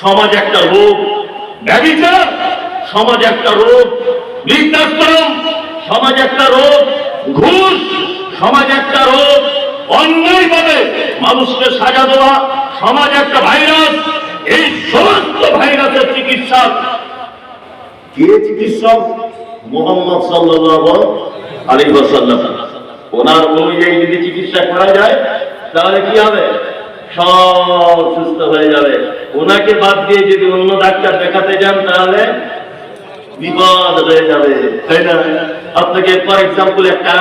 সমাজ একটা রোগ। ব্যভিচার, সমাজ একটা রোগ। বৃদ্ধাশ্রম, সমাজ একটা রোগ। ঘুষ, সমাজ একটা রোগ। অন্যায়ভাবে মানুষকে সাজা দেওয়া, সমাজ একটা ভাইরাস। এই সমস্ত ভাইরাসের চিকিৎসা কে চিকিৎসক? মোহাম্মদ সাল্লাল্লাহু আলাইহি ওয়াসাল্লাম। ওনার অনুযায়ী যদি চিকিৎসা করা যায়, তাহলে কি হবে? সব সুস্থ হয়ে যাবে। ওনাকে বাদ দিয়ে যদি অন্য ডাক্তার দেখাতে যান, তাহলে বিপদ হয়ে যাবে। তাই না? আপনাকে ফর এক্সাম্পল একটা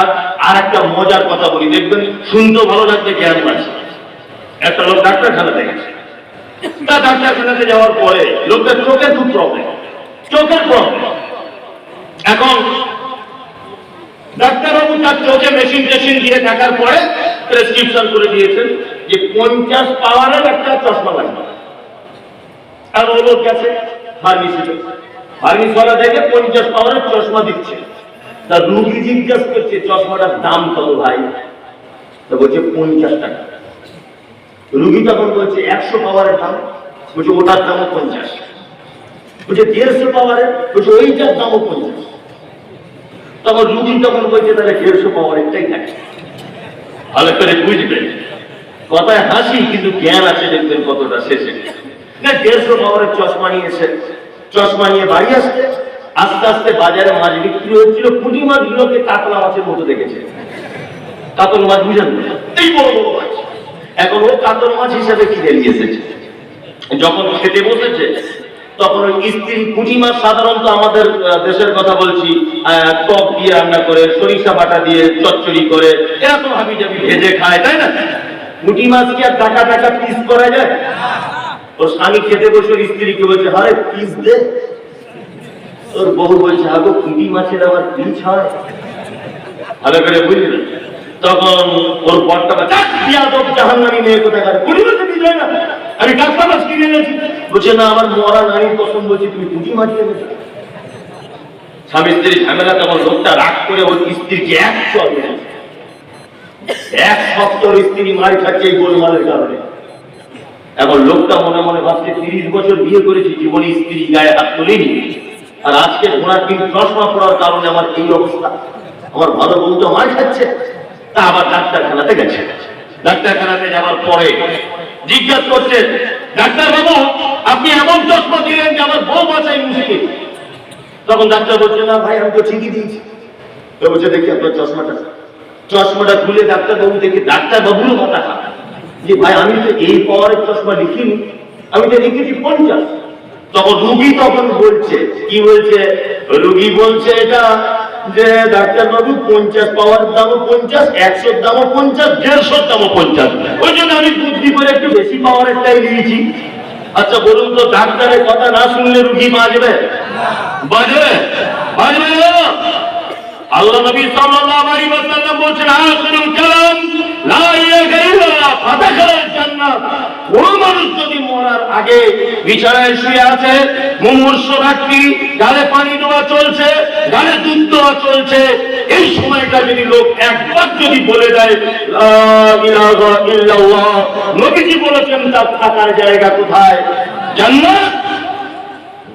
আর একটা মজার কথা বলি। দেখবেন, শুনতেও ভালো লাগবে, জ্ঞান পাচ্ছে একটা লোক ডাক্তারখানাতে গেছে। তা ডাক্তারখানাতে যাওয়ার পরে লোকটার চোখের খুব প্রবলেম চোখের প্রবলেম এখন ডাক্তারবাবু তার চোখে মেশিন টেশিন দিয়ে থাকার পরে প্রেসক্রিপশন করে দিয়েছেন যে পঞ্চাশ পাওয়ারের একটা চশমা লাগবে। আর ও লোক গেছে ফার্মেসিতে ফার্মেসিওয়ালা দেখে পঞ্চাশ পাওয়ারের চশমা দিচ্ছে। তা রুগী জিজ্ঞাসা করছে, চশমাটার দাম কত ভাই? তা বলছে, পঞ্চাশ টাকা। রুগী তখন বলছে, একশো পাওয়ারের দাম। বলছে, ওটার দামও পঞ্চাশ। বলছে, দেড়শো পাওয়ারের। বলছে, ওইটার দামও পঞ্চাশ। তখন রুগী তখন বলছে, তাহলে দেড়শো পাওয়ারেরটাই থাকে। ভালো করে বুঝবেন। কথায় হাসি, কিন্তু জ্ঞান আছে, দেখবেন কতটা শেষে। দেড়শো পাওয়ারের চশমা নিয়েছে চশমা নিয়ে বাড়ি আসছে। আস্তে আস্তে বাজারে মাছ বিক্রি হচ্ছিল। পুঁটি মাছগুলোকে কাতলা মাছের মতো দেখেছে। কাতল মাছ বুঝেন এই বড় বড় মাছ। এখন ও কাতল মাছ হিসাবে কিনে নিয়ে এসেছে। যখন খেতে বসেছে তখন ওই স্ত্রী পুঁটি মাছ সাধারণত আমাদের দেশের কথা বলছি টক দিয়ে রান্না করে, সরিষা বাটা দিয়ে চচ্চড়ি করে, এরা তো হাবি জাবি ভেজে খায়, তাই না? পুঁটি মাছ কি আর টাকা টাকা পিস করা যায়? ওর স্বামী খেতে বসে স্ত্রীকে বলছে হারে পিস দে। ওর বউ বলছে, আগো, পুঁটি মাছের আবার পিস হয়। ভালো করে বুঝলেন তখন ওর মাছ খাচ্ছে এখন লোকটা মনে মনে ভাবছে, তিরিশ বছর বিয়ে করেছি, জীবনে স্ত্রী গায়ে হাত তোলেনি। আর আজকে ঘোড়ার দিন চশমা পড়ার কারণে আমার এই অবস্থা। আমার ভালো বন্ধু মার খাচ্ছে। তা আবার ডাক্তারখানাতে গেছে। ডাক্তারখানাতে যাওয়ার পরে জিজ্ঞাসা করছে ডাক্তার বাবু, আপনি এমন চশমা দিলেন যে আমার বউ বাঁচাই মুশকিল। তখন ডাক্তার বলছে, না ভাই, আমি তো ঠিকই দিয়েছি। তো বলছে, দেখি আপনার চশমাটা। চশমাটা খুলে ডাক্তার বাবু দেখি ডাক্তার বাবুরও খারাপ। যে ভাই, আমি তো এই পাওয়ারের চশমা লিখিনি আমি তো লিখেছি পঞ্চাশ। তখন রুগী তখন বলছে, কি বলছে? রুগী বলছে, এটা যে ডাক্তার বাবু পঞ্চাশ, পাওয়ার দামও পঞ্চাশ, একশোর দামও পঞ্চাশ, দেড়শোর দামও পঞ্চাশ। ওই জন্য আমি বুদ্ধি করে একটু বেশি পাওয়ারেরটাই নিয়েছি আচ্ছা বলুন তো, ডাক্তারের কথা না শুনলে রুগী বাঁচবে? আল্লাহ নবী সাল্লাল্লাহু আলাইহি ওয়াসাল্লাম কালাম, লা ফাদাখালাল জান্নাত। কোন মানুষ যদি মরার আগে বিছানায় শুয়ে আছে, মুমূর্ষ ব্যক্তি গালে পানি দেওয়া চলছে দেওয়া চলছে। এই সময়টা যদি লোক একবার যদি বলে দেয় বলেছেন, তার থাকার জায়গা কোথায়? জান্নাত?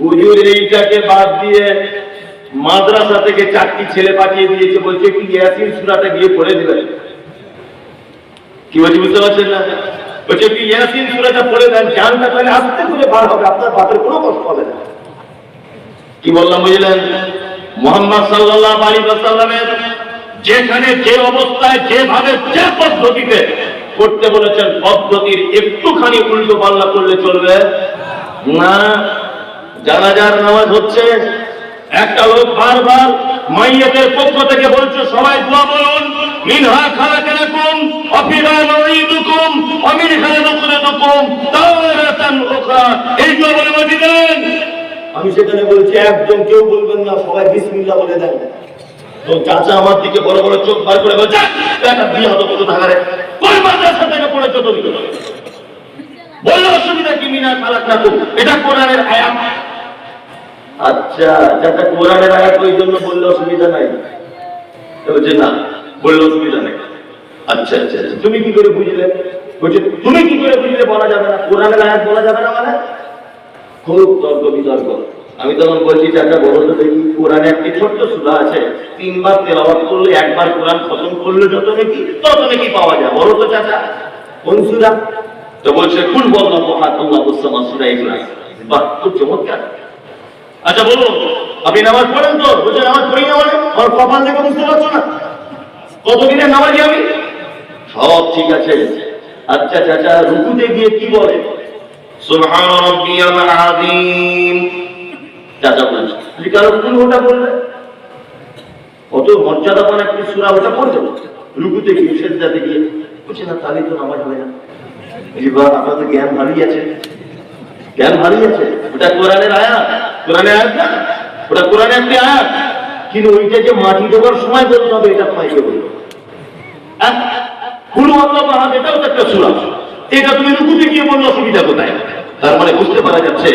হুজুর এইটাকে বাদ দিয়ে মাদ্রাসা থেকে চারটি ছেলে পাঠিয়ে দিয়েছে, বলছে কি ইয়াসিন সুরাটা গিয়ে পড়ে দিবেন। কি বলছি, বুঝতে পারছেন না? বলছে কি ইয়াসিন সুরাটা পড়ে দেন, জানটা তাহলে আস্তে করে বার হবে, আপনার বাতের কোনো কষ্ট হবে না। কি বললাম, বুঝলেন? মোহাম্মদ সাল্লাল্লাহু আলাইহি ওয়াসাল্লামের যেখানে যে অবস্থায়, যেভাবে, যে পদ্ধতিতে করতে বলেছেন, পদ্ধতির একটুখানি উল্টো পাল্লা করলে চলবে। না জানাজার নামাজ হচ্ছে, একটা লোক বারবার মাইয়াদের পক্ষ থেকে বলছে, সবাই দোয়া বলুন মিনহা খালাকালাকুম অফিরা নুইদুকুম অমিন খালাকুম তাওরাতান উখরা। এই দোয়া বলে দেন আমি সেখানে বলছি একজন কেউ বলবেন না সবাই বিসমিল্লাহ বলে দেন। তো চাচা আমার দিকে বড় বড় চোখ বার করে বলছে একটা বিয়ে হতো কত থাকারে কোন মাদ্রাসা থেকে পড়েছো তুমি। বলল অসুবিধা কি মিনা খালাক না এটা কোরআনের আয়াত। আচ্ছা যাতে কোরআনের আয়াত ওই জন্য বললে অসুবিধা নাই। বলছে না বললে অসুবিধা নেই। আচ্ছা আচ্ছা আচ্ছা। তুমি কি করে বুঝলে? বলছে তুমি কি করে বুঝলে বলা যাবে না? কোরআনের আয়াত বলা যাবে না মানে? খুব তর্ক বিতর্ক। আমি তখন বলছি চাচা বলো তো দেখি, কোরআনে একটি ছোট্ট সুরা আছে, তিনবার তেলাবাদ করলে, একবার কোরআন খতম করলে যত নাকি, তত নাকি পাওয়া যায়। বলো তো চাচা, কোন সুরা? তো বলছে, কুল বল্লাহ আল্লাহ উসামা সুরা ইখলাস বাহ, খুব চমৎকার। আচ্ছা বলুন, আপনি নামাজ পড়েন তো? বলছে, নামাজ পড়ি না মানে? আমার কপাল দেখে বুঝতে পারছ না? কতদিনের নামাজি আমি? সব ঠিক আছে। আচ্ছা চাচা, রুকুতে গিয়ে কি বলে? সুবহান রাব্বিয়াল আযীম। তুমি কারও ওটা কত একটি সূরা, ওটা পড়তে রুকুতে গিয়ে, সেজদাতে গিয়ে। বলছে, না, তাহলে তো নামাজ না। এবার জ্ঞান হারিয়ে আছে। জ্ঞান হারিয়ে আছে। ওটা কোরআনের আয়াত। কোরআনের আয়াত না? ওটা কোরআনের একটি আয়াত। কিন্তু ওইটা যে মাটি দেওয়ার সময় বলতে হবে, এটা তোমায় কে বলব কুলু আল্লাহ মাহাদ, এটাও তো একটা সূরা। এটা তুমি রুকুতে গিয়ে বললে, অসুবিধা কোথায়? তার মানে বুঝতে পারা যাচ্ছে,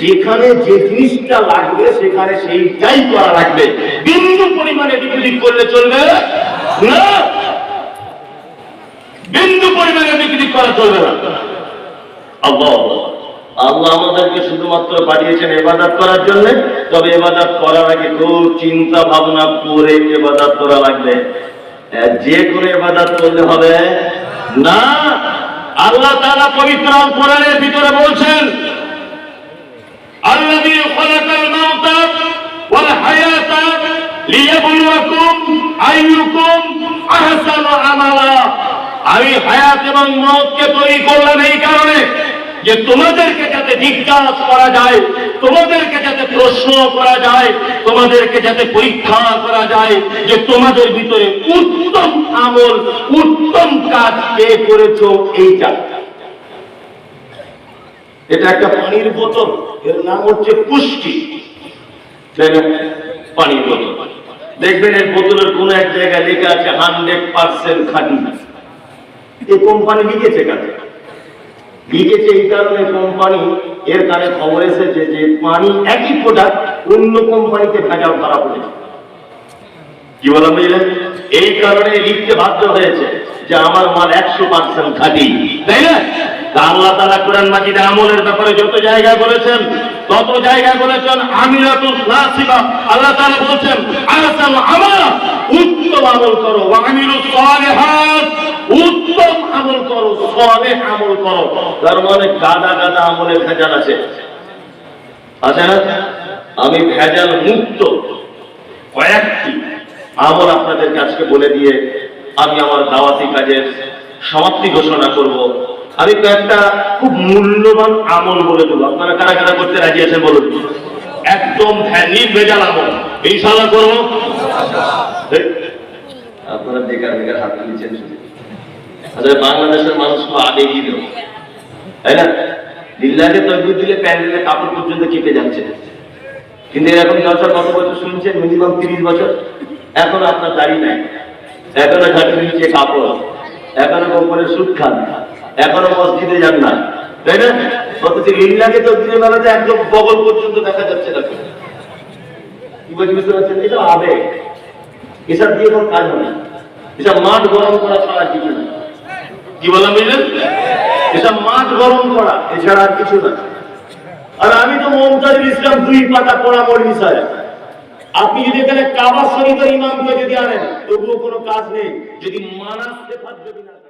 যেখানে যে জিনিসটা লাগবে, সেখানে সেইটাই করা লাগবে। বিন্দু পরিমাণে ওদিক করলে চলবে না? বিন্দু পরিমাণে ওদিক করা চলবে না। আল্লাহ। আল্লাহ আমাদেরকে শুধুমাত্র পাঠিয়েছেন এবাদত করার জন্য। তবে এবাদত করার আগে খুব চিন্তা ভাবনা করে এবাদত করা লাগবে। যে কোনো এবাদত করলে হবে না। আল্লাহ তাআলা পবিত্র আল কোরআনের ভিতরে বলছেন الذي خلق الموت والحياة ليبلوكم أيكم أحسن عملا আমি হায়াত এবং মতকে তৈরি করলাম এই কারণে যে তোমাদেরকে যাতে জিজ্ঞাসা করা যায় তোমাদেরকে যাতে প্রশ্ন করা যায়, তোমাদেরকে যাতে পরীক্ষা করা যায় যে তোমাদের ভিতরে উত্তম আমল, উত্তম কাজ কে করেছ এইটা এটা একটা পানির বোতল, এর নাম হচ্ছে পুষ্টি। পানির বোতল। দেখবেন এর বোতলের কোন এক জায়গায় লেখা আছে, হান্ড্রেড পার্সেন্ট খাঁটি এই কোম্পানি লিখেছে কাছে লিখেছে এই কারণে কোম্পানি এর কানে খবর এসেছে যে পানি একই প্রোডাক্ট অন্য কোম্পানিতে ভেজাল ধরা পড়েছে কি বললাম বুঝলেন এই কারণে লিখতে বাধ্য হয়েছে যে আমার মাল একশো পার্সেন্ট খাঁটি। তাই না? আল্লাহ তালা কোরআন মাজিদে আমলের ব্যাপারে যত জায়গায় বলেছেন, তত জায়গায় বলেছেন, আমিরাতুল নাসিবা আল্লাহ তাআলা বলেছেন আহসান আমালা, উত্তম আমল করো আমিলুস সালিহাত, উত্তম আমল করো, সালেহ আমল করো। তার মানে গাদা গাদা আমলের ভেজাল আছে। আছে না? আমি ভেজাল মুক্ত। কয়েকটি আমল আপনাদের কাছে বলে দিয়ে আমি আমার দাওয়াতি কাজের সমাপ্তি ঘোষণা করব। আমি কয়েকটা খুব মূল্যবান আমল বলে দেবো। আপনারা কারা কারা করতে রাজি আছেন বলুন? একদম নির্ভেজাল আমল। ইনশাল্লাহ করব? আপনারা বেকার বেকার হাত তুলেছেন আসলে বাংলাদেশের মানুষ খুব আবেগী লোক তাই না? দিল্লাকে তকবির দিলে প্যান্ডেলে কাপড় পর্যন্ত কেটে যাচ্ছে। কিন্তু এরকম চর্চা কত বছর শুনছেন? মিনিমাম তিরিশ বছর। এখন আপনার দাড়ি নাই। এখনও ঘাটের নিচে কাপড়। এখনও কোম্পানির সুদ খান। এখনও মসজিদে যান না তাই না? অথচ তো দিনের বেলাতে একদম বগল পর্যন্ত দেখা যাচ্ছে না। কি বলছি বুঝতে পারছেন? এটা আবেগ। এসব দিয়ে কোনো কাজ না। এসব মাঠ গরম করা ছাড়া কিছু না। কি বললাম বুঝলেন? এসব মাঠ গরম করা, এছাড়া আর কিছু না। আর আমি তো মমতাজুল ইসলাম দুই পাতা আপনি যদি এখানে কাবা শরীফের ইমামকে যদি আনেন, তবুও কোনো কাজ নেই। যদি মানাস সেফাত যদি না